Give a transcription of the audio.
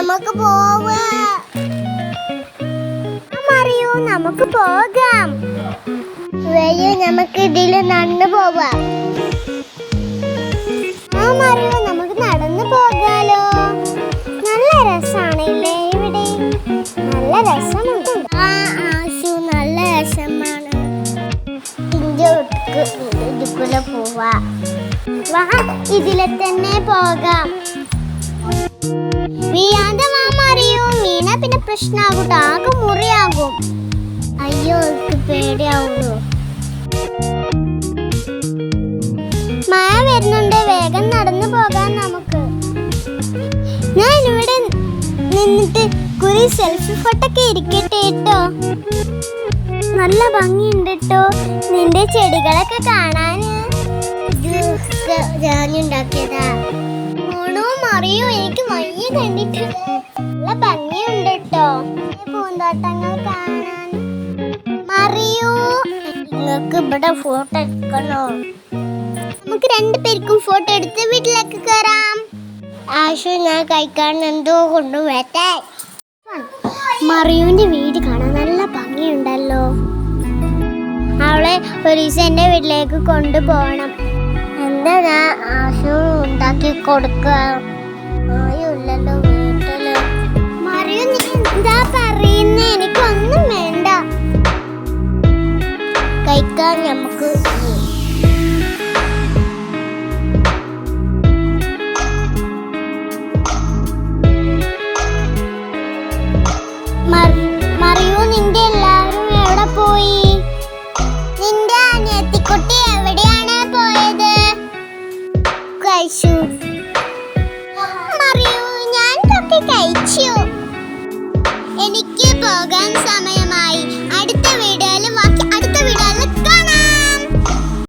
നമുക്ക് പോവാം. മറിയൂ നമുക്ക് പോകാം. വരൂ നമുക്ക് ഇതിൽ നടന്നു പോവാം. നമുക്ക് നടന്നു നല്ല നല്ല രസമുണ്ട്. ആ ആശു നല്ല രസമാണ്. പോവാ. ഇതിലെ തന്നെ പോകാം. അറിയോ? മീന പിന്നെ പ്രശ്നാകൂട്ടോ ആകെ മുറിയാകും. അയ്യോ എനിക്ക് പേടിയാവുള്ളൂ മഴ വരുന്നുണ്ട്. വേഗം നടന്നു പോകാൻ നമുക്ക്. ഞാൻ ഇവിടെ നിന്നിട്ട് കുറി സെൽഫി ഫോട്ടോ ഒക്കെ ഇരിക്കട്ടെ കേട്ടോ. നല്ല ഭംഗിയുണ്ട് കേട്ടോ. നിന്റെ ചെടികളൊക്കെ കാണാൻ ഞാനുണ്ടാക്കിയതാ ഓണോ മറിയോ എനിക്ക് കണ്ടിട്ട് നല്ല ഭംഗിയുണ്ട് കേട്ടോ പൂന്തോട്ടങ്ങൾ കാണാൻ. മറിയൂ. നിങ്ങൾക്ക് ഇവിടെ ഫോട്ടോ എടുക്കണോ? നമുക്ക് രണ്ടുപേർക്കും ഫോട്ടോ എടുത്ത് വീട്ടിലേക്ക് കയറാം ആശു ഞാൻ കഴിക്കാൻ എന്തോ കൊണ്ടുവരട്ടെ മറിയുവിന്റെ വീട് കാണാൻ നല്ല ഭംഗിയുണ്ടല്ലോ. അവളെ ഒരു ദിവസം എന്റെ വീട്ടിലേക്ക് കൊണ്ടുപോകണം. എന്താ ഞാൻ ആശു ഉണ്ടാക്കി കൊടുക്കുക? കഴിക്കാൻ നമുക്ക് മറി- മറിയു നിന്റെ എല്ലാവരും എവിടെ പോയി? നിന്റെ അനിയത്തിക്കുട്ടി എവിടെയാണ് പോയത്? കഴിച്ചു. മറിയു ഞാൻ